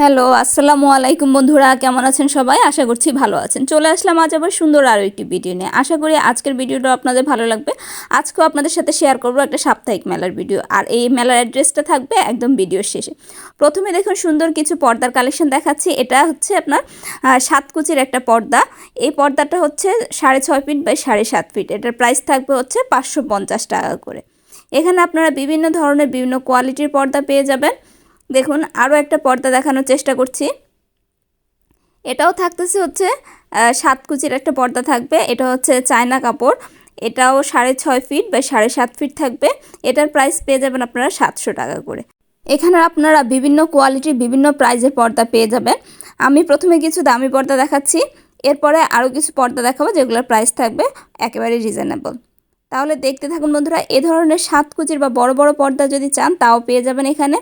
Hello, আসসালামু আলাইকুম বন্ধুরা, কেমন আছেন সবাই? আশা করছি ভালো আছেন। চলে আসলাম আজ আবার সুন্দর আরও একটি ভিডিও নিয়ে। আশা করি আজকের ভিডিওটা আপনাদের ভালো লাগবে। আজকেও আপনাদের সাথে শেয়ার করব একটা সাপ্তাহিক মেলার ভিডিও। আর এই মেলার অ্যাড্রেসটা থাকবে একদম ভিডিওর শেষে। প্রথমে দেখুন, সুন্দর কিছু পর্দার কালেকশন দেখাচ্ছি। এটা হচ্ছে আপনার সাতকুচির একটা পর্দা। এই পর্দাটা হচ্ছে সাড়ে ছয় ফিট বাই সাড়ে সাত ফিট। এটার প্রাইস থাকবে হচ্ছে পাঁচশো পঞ্চাশ টাকা করে। এখানে আপনারা বিভিন্ন ধরনের, বিভিন্ন কোয়ালিটির পর্দা পেয়ে যাবেন। দেখুন আরও একটা পর্দা দেখানোর চেষ্টা করছি। এটাও থাকতেছে হচ্ছে সাত কুচির একটা পর্দা থাকবে। এটা হচ্ছে চায়না কাপড়। এটাও সাড়ে ছয় ফিট বা সাড়ে সাত ফিট থাকবে। এটার প্রাইস পেয়ে যাবেন আপনারা সাতশো টাকা করে। এখানে আপনারা বিভিন্ন কোয়ালিটির বিভিন্ন প্রাইজের পর্দা পেয়ে যাবেন। আমি প্রথমে কিছু দামি পর্দা দেখাচ্ছি। এরপরে আরও কিছু পর্দা দেখাবো যেগুলোর প্রাইস থাকবে একেবারে রিজনেবল। তাহলে দেখতে থাকুন বন্ধুরা, এ ধরনের সাত কুচির বা বড় বড় পর্দা যদি চান, তাও পেয়ে যাবেন এখানে।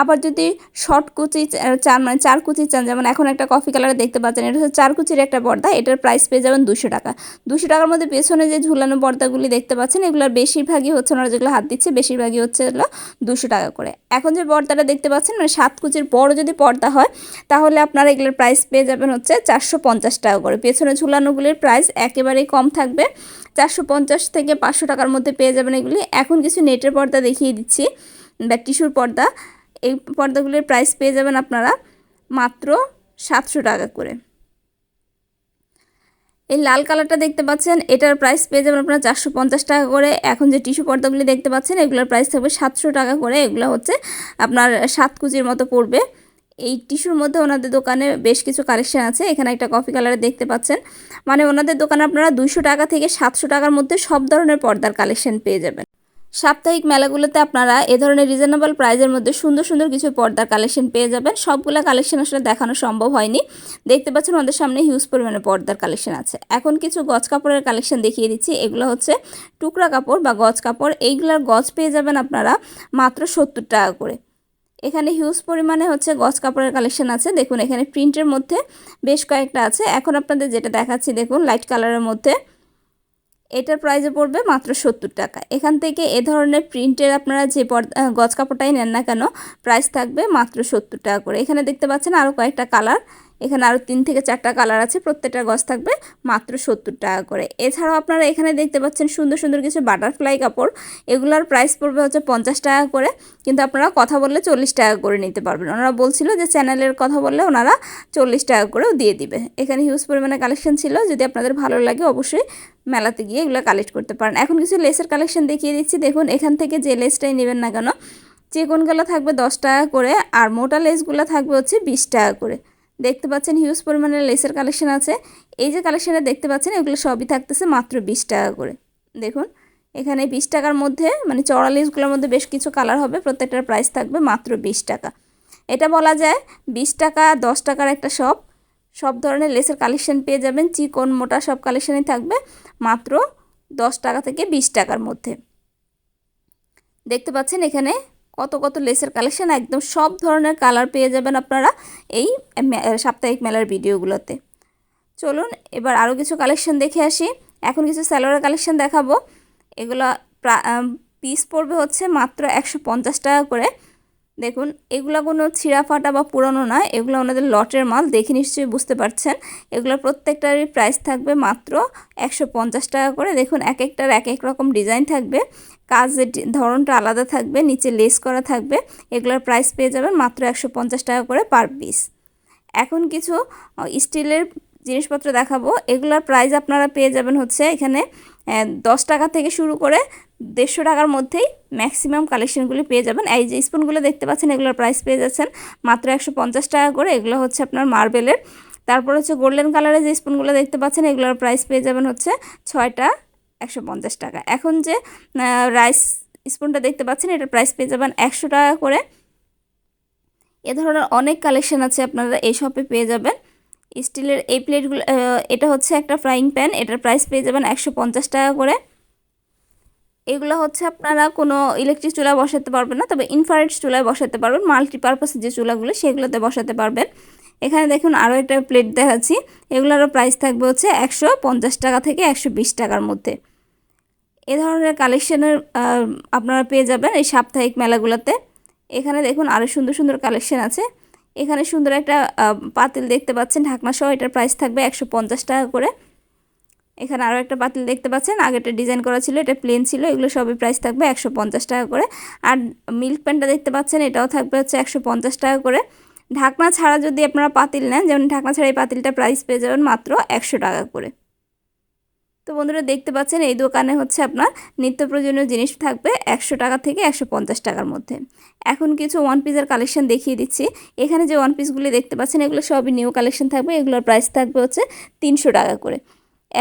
আবার যদি শর্ট কুচি চান মানে চার কুচি চান, যেমন এখন একটা কফি কালারে দেখতে পাচ্ছেন, এটা হচ্ছে চার কুচির একটা পর্দা, এটার প্রাইস পেয়ে যাবেন দুশো টাকা। দুশো টাকার মধ্যে পেছনে যে ঝুলানো পর্দাগুলি দেখতে পাচ্ছেন, এগুলোর বেশিরভাগই হচ্ছে ওনারা যেগুলো হাত দিচ্ছে, বেশিরভাগই হচ্ছে এগুলো দুশো টাকা করে। এখন যে পর্দাটা দেখতে পাচ্ছেন মানে সাত কুচির বড় যদি পর্দা হয়, তাহলে আপনারা এগুলোর প্রাইস পেয়ে যাবেন হচ্ছে চারশো পঞ্চাশ টাকা করে। পেছনে ঝুলানোগুলির প্রাইস একেবারেই কম থাকবে। চারশো পঞ্চাশ থেকে পাঁচশো টাকার মধ্যে পেয়ে যাবেন এগুলি। এখন কিছু নেটের পর্দা দেখিয়ে দিচ্ছি, বা টিস্যুর পর্দা। এই পর্দাগুলির প্রাইস পেয়ে যাবেন আপনারা মাত্র সাতশো টাকা করে। এই লাল কালারটা দেখতে পাচ্ছেন, এটার প্রাইস পেয়ে যাবেন আপনারা চারশো পঞ্চাশ টাকা করে। এখন যে টিস্যু পর্দাগুলি দেখতে পাচ্ছেন, এগুলোর প্রাইস থাকবে সাতশো টাকা করে। এগুলো হচ্ছে আপনার সাত কুচির মতো পড়বে। এই টিস্যুর মধ্যে ওনাদের দোকানে বেশ কিছু কালেকশন আছে। এখানে একটা কফি কালারে দেখতে পাচ্ছেন। মানে ওনাদের দোকানে আপনারা দুইশো টাকা থেকে সাতশো টাকার মধ্যে সব ধরনের পর্দার কালেকশন পেয়ে যাবেন। সাপ্তাহিক মেলাগুলোতে আপনারা এ ধরনের রিজনেবল প্রাইজের মধ্যে সুন্দর সুন্দর কিছু পর্দার কালেকশন পেয়ে যাবেন। সবগুলো কালেকশন আসলে দেখানো সম্ভব হয়নি। দেখতে পাচ্ছেন আমাদের সামনে হিউজ পরিমাণে পর্দার কালেকশন আছে। এখন কিছু গজ কাপড়ের কালেকশন দেখিয়ে দিচ্ছি। এগুলো হচ্ছে টুকরা কাপড় বা গজ কাপড়। এইগুলোর গজ পেয়ে যাবেন আপনারা মাত্র সত্তর টাকা করে। এখানে হিউজ পরিমাণে হচ্ছে গজ কাপড়ের কালেকশন আছে। দেখুন, এখানে প্রিন্টের মধ্যে বেশ কয়েকটা আছে। এখন আপনাদের যেটা দেখাচ্ছি, দেখুন লাইট কালারের মধ্যে। এটার প্রাইসে পড়বে মাত্র সত্তর টাকা। এখান থেকে এ ধরনের প্রিন্টের আপনারা যে গজ কাপড়টাই নেন না কেন প্রাইস থাকবে মাত্র সত্তর টাকা করে। এখানে দেখতে পাচ্ছেন আরও কয়েকটা কালার এখানে আরও তিন থেকে চারটা কালার আছে, প্রত্যেকটা গজ থাকবে মাত্র সত্তর টাকা করে। এছাড়াও আপনারা এখানে দেখতে পাচ্ছেন সুন্দর সুন্দর কিছু বাটারফ্লাই কাপড়, এগুলোর প্রাইস পড়বে হচ্ছে পঞ্চাশ টাকা করে, কিন্তু আপনারা কথা বললে চল্লিশ টাকা করে নিতে পারবেন। ওনারা বলছিল যে চ্যানেলের কথা বললে ওনারা চল্লিশ টাকা করেও দিয়ে দিবে। এখানে হিউজ পরিমাণে কালেকশন ছিল, যদি আপনাদের ভালো লাগে অবশ্যই মেলাতে গিয়ে এগুলো কালেক্ট করতে পারেন। এখন কিছু লেসের কালেকশন দেখিয়ে দিচ্ছি। দেখুন, এখান থেকে যে লেসটাই নেবেন না কেন চিকনগুলো থাকবে দশ টাকা করে আর মোটা লেসগুলো থাকবে হচ্ছে বিশ টাকা করে। দেখতে পাচ্ছেন হিউজ পরিমাণে লেসের কালেকশন আছে। এই যে কালেকশানটা দেখতে পাচ্ছেন, এগুলো সবই থাকতেছে মাত্র বিশ টাকা করে। দেখুন, এখানে বিশ টাকার মধ্যে মানে চড়া লেসগুলোর মধ্যে বেশ কিছু কালার হবে, প্রত্যেকটার প্রাইস থাকবে মাত্র বিশ টাকা। এটা বলা যায় বিশ টাকা দশ টাকার একটা শপ সব ধরনের লেসের কালেকশন পেয়ে যাবেন। চিকন, মোটা সব কালেকশানই থাকবে। মাত্র দশ টাকা থেকে বিশ টাকার মধ্যে। দেখতে পাচ্ছেন এখানে কত কত লেসের কালেকশন একদম সব ধরনের কালার পেয়ে যাবেন আপনারা এই সাপ্তাহিক মেলার ভিডিওগুলোতে। চলুন, এবার আরও কিছু কালেকশন দেখে আসি। এখন কিছু স্যালোয়ার কালেকশন দেখাবো। এগুলো পিস পড়বে হচ্ছে মাত্র একশো পঞ্চাশ টাকা করে। দেখুন, এগুলো কোনো ছিঁড়া ফাটা বা পুরনো নয় এগুলো ওনাদের লটের মাল, দেখে নিশ্চয়ই বুঝতে পারছেন। এগুলোর প্রত্যেকটারই প্রাইস থাকবে মাত্র একশো পঞ্চাশ টাকা করে। দেখুন এক একটার এক এক রকম ডিজাইন থাকবে। কাজের ধরনটা আলাদা থাকবে, নিচে লেস করা থাকবে। এগুলোর প্রাইস পেয়ে যাবেন মাত্র একশো পঞ্চাশ টাকা করে পার পিস এখন কিছু স্টিলের জিনিসপত্র দেখাবো। এগুলোর প্রাইস আপনারা পেয়ে যাবেন হচ্ছে এখানে দশ টাকা থেকে শুরু করে দেড়শো টাকার মধ্যেই ম্যাক্সিমাম কালেকশনগুলি পেয়ে যাবেন। এই যে স্পুনগুলো দেখতে পাচ্ছেন, এগুলোর প্রাইস পেয়ে যাচ্ছেন মাত্র একশো পঞ্চাশ টাকা করে। এগুলো হচ্ছে আপনার মার্বেলের। তারপর হচ্ছে গোল্ডেন কালারের যে স্পুনগুলো দেখতে পাচ্ছেন, এগুলোর প্রাইস পেয়ে যাবেন হচ্ছে ছয়টা একশো পঞ্চাশ টাকা। এখন যে রাইস স্পুনটা দেখতে পাচ্ছেন, এটার প্রাইস পেয়ে যাবেন একশো টাকা করে। এ ধরনের অনেক কালেকশন আছে আপনারা এই শপে পেয়ে যাবেন। স্টিলের এই প্লেটগুলো এটা হচ্ছে একটা ফ্রাইং প্যান এটার প্রাইস পেয়ে যাবেন একশো পঞ্চাশ টাকা করে। এগুলো হচ্ছে আপনারা কোনো ইলেকট্রিক চুলা বসাতে পারবেন না, তবে ইনফ্রারেড চুলায় বসাতে পারবেন। মাল্টিপারপাস যে চুলাগুলো, সেগুলোতে বসাতে পারবেন। এখানে দেখুন আরও একটা প্লেট দেখাচ্ছি। এগুলোরও প্রাইস থাকবে হচ্ছে একশো পঞ্চাশ টাকা থেকে একশো বিশ টাকার মধ্যে। এ ধরনের কালেকশানের আপনারা পেয়ে যাবেন এই সাপ্তাহিক মেলাগুলোতে। এখানে দেখুন আরও সুন্দর সুন্দর কালেকশন আছে। এখানে সুন্দর একটা পাতিল দেখতে পাচ্ছেন। ঢাকনা সহ এটার প্রাইস থাকবে একশো পঞ্চাশ টাকা করে। এখানে আরও একটা পাতিল দেখতে পাচ্ছেন। আগেটা ডিজাইন করা ছিল, এটা প্লেন ছিল। এগুলো সবই প্রাইস থাকবে একশো পঞ্চাশ টাকা করে। আর মিল্ক প্যানটা দেখতে পাচ্ছেন, এটাও থাকবে হচ্ছে একশো পঞ্চাশ টাকা করে। ঢাকনা ছাড়া যদি আপনারা পাতিল নেন, যেমন ঢাকনা ছাড়া এই পাতিলটা প্রাইস পেয়ে যাবেন মাত্র একশো টাকা করে। তো বন্ধুরা দেখতে পাচ্ছেন, এই দোকানে হচ্ছে আপনার নিত্য প্রয়োজনীয় জিনিস থাকবে একশো টাকা থেকে একশো পঞ্চাশ টাকার মধ্যে। এখন কিছু ওয়ান পিসের কালেকশন দেখিয়ে দিচ্ছি। এখানে যে ওয়ান পিসগুলি দেখতে পাচ্ছেন, এগুলো সবই নিউ কালেকশন থাকবে। এগুলোর প্রাইস থাকবে হচ্ছে তিনশো টাকা করে।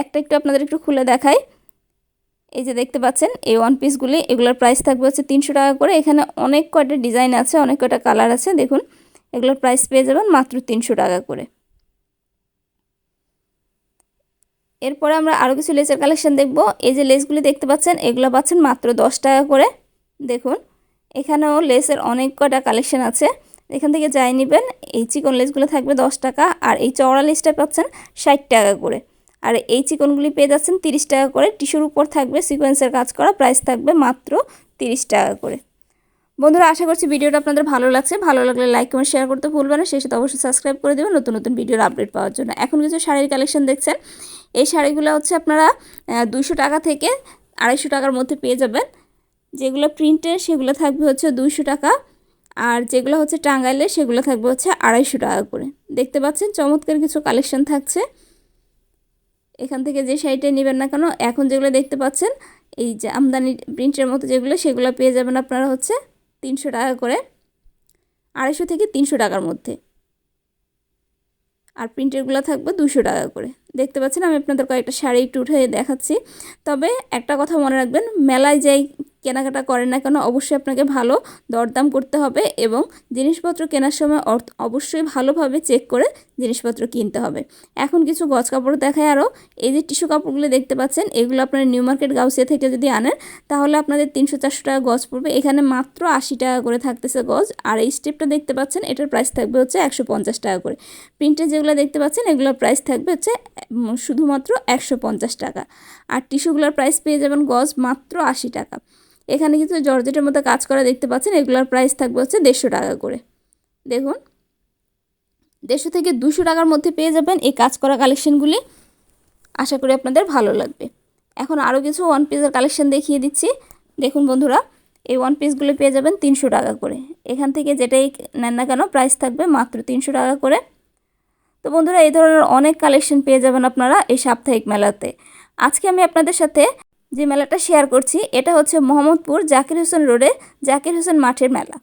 একটা একটু আপনাদের একটু খুলে দেখাই। এই যে দেখতে পাচ্ছেন, এই ওয়ান পিসগুলি এগুলোর প্রাইস থাকবে হচ্ছে তিনশো টাকা করে। এখানে অনেক কয়টা ডিজাইন আছে, অনেক কয়টা কালার আছে, দেখুন। এগুলোর প্রাইস পেয়ে যাবেন মাত্র তিনশো টাকা করে। এরপরে আমরা আরও কিছু লেসের কালেকশন দেখব। এই যে লেসগুলি দেখতে পাচ্ছেন, এগুলো পাচ্ছেন মাত্র দশ টাকা করে। দেখুন, এখানেও লেসের অনেক কটা কালেকশন আছে। এখান থেকে যাই নেবেন, এই চিকন লেসগুলো থাকবে দশ টাকা, আর এই চওড়া লেসটা পাচ্ছেন ষাট টাকা করে। আর এই চিকনগুলি পেয়ে যাচ্ছেন তিরিশ টাকা করে। টিস্যুর উপর থাকবে, সিকোয়েন্সের কাজ করা প্রাইস থাকবে মাত্র তিরিশ টাকা করে। বন্ধুরা, আশা করছি ভিডিওটা আপনাদের ভালো লাগছে। ভালো লাগলে লাইক কমেন্ট শেয়ার করতে ভুলবেন না। সেই সাথে অবশ্যই সাবস্ক্রাইব করে দেবেন নতুন নতুন ভিডিওর আপডেট পাওয়ার জন্য। এখন কিছু শাড়ির কালেকশন দেখছেন। এই শাড়িগুলো হচ্ছে আপনারা দুশো টাকা থেকে আড়াইশো টাকার মধ্যে পেয়ে যাবেন। যেগুলো প্রিন্টের, সেগুলো থাকবে হচ্ছে দুইশো টাকা। আর যেগুলো হচ্ছে টাঙ্গাইলে সেগুলো থাকবে হচ্ছে আড়াইশো টাকা করে। দেখতে পাচ্ছেন, চমৎকার কিছু কালেকশন থাকছে। এখান থেকে যে শাড়িটা নেবেন না কেন, এখন যেগুলো দেখতে পাচ্ছেন, এই যে আমদানি প্রিন্টের মতো যেগুলো, সেগুলো পেয়ে যাবেন আপনারা হচ্ছে তিনশো টাকা করে, আড়াইশো থেকে তিনশো টাকার মধ্যে। আর প্রিন্টেরগুলো থাকবে দুশো টাকা করে। দেখতে পাচ্ছেন আমি আপনাদের কয়েকটা শাড়ি একটু উঠে দেখাচ্ছি। তবে একটা কথা মনে রাখবেন, মেলায় যাই কেনাকাটা করেন না কেন, অবশ্যই আপনাকে ভালো দরদাম করতে হবে এবং জিনিসপত্র কেনার সময় অর্থ অবশ্যই ভালোভাবে চেক করে জিনিসপত্র কিনতে হবে। এখন কিছু গজ কাপড় দেখায় আরও এই যে টিস্যু কাপড়গুলো দেখতে পাচ্ছেন, এগুলো আপনারা নিউ মার্কেট গাউসিয়া থেকে যদি আনেন, তাহলে আপনাদের তিনশো চারশো টাকা গজ পড়বে। এখানে মাত্র আশি টাকা করে থাকতেছে গজ আর এই স্টেপটা দেখতে পাচ্ছেন, এটার প্রাইস থাকবে হচ্ছে একশো পঞ্চাশ টাকা করে। প্রিন্টে যেগুলো দেখতে পাচ্ছেন, এগুলোর প্রাইস থাকবে হচ্ছে শুধুমাত্র একশো পঞ্চাশ টাকা। আর টিস্যুগুলোর প্রাইস পেয়ে যাবেন গজ মাত্র আশি টাকা। এখানে কিন্তু জর্জেটের মধ্যে কাজ করা দেখতে পাচ্ছেন, এগুলোর প্রাইস থাকবে হচ্ছে দেড়শো টাকা করে। দেখুন, দেড়শো থেকে দুশো টাকার মধ্যে পেয়ে যাবেন এই কাজ করা কালেকশনগুলি আশা করি আপনাদের ভালো লাগবে। এখন আরও কিছু ওয়ান পিসের কালেকশন দেখিয়ে দিচ্ছি। দেখুন বন্ধুরা, এই ওয়ান পিসগুলো পেয়ে যাবেন তিনশো টাকা করে। এখান থেকে যেটাই নেন না কেন প্রাইস থাকবে মাত্র তিনশো টাকা করে। তো বন্ধুরা, এই ধরনের অনেক কালেকশন পেয়ে যাবেন আপনারা এই সাপ্তাহিক মেলাতে। আজকে আমি আপনাদের সাথে যে মেলাটা শেয়ার করছি, এটা হচ্ছে মোহাম্মদপুর জাকির হোসেন রোডে জাকির হোসেন মাঠের মেলা।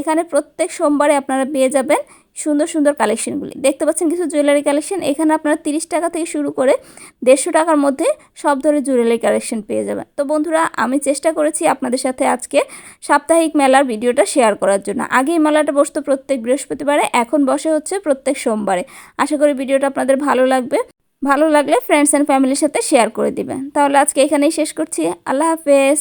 এখানে প্রত্যেক সোমবারে আপনারা পেয়ে যাবেন সুন্দর সুন্দর কালেকশনগুলি দেখতে পাচ্ছেন কিছু জুয়েলারি কালেকশন এখানে আপনারা তিরিশ টাকা থেকে শুরু করে দেড়শো টাকার মধ্যে সব ধরনের জুয়েলারি কালেকশন পেয়ে যাবেন। তো বন্ধুরা, আমি চেষ্টা করেছি আপনাদের সাথে আজকে সাপ্তাহিক মেলার ভিডিওটা শেয়ার করার জন্য। আগে এই মেলাটা বসতো প্রত্যেক বৃহস্পতিবারে, এখন বসে হচ্ছে প্রত্যেক সোমবারে। আশা করি ভিডিওটা আপনাদের ভালো লাগবে। ভালো লাগলে ফ্রেন্ডস অ্যান্ড ফ্যামিলির সাথে শেয়ার করে দিবেন। তাহলে আজকে এখানেই শেষ করছি। আল্লাহ হাফেজ।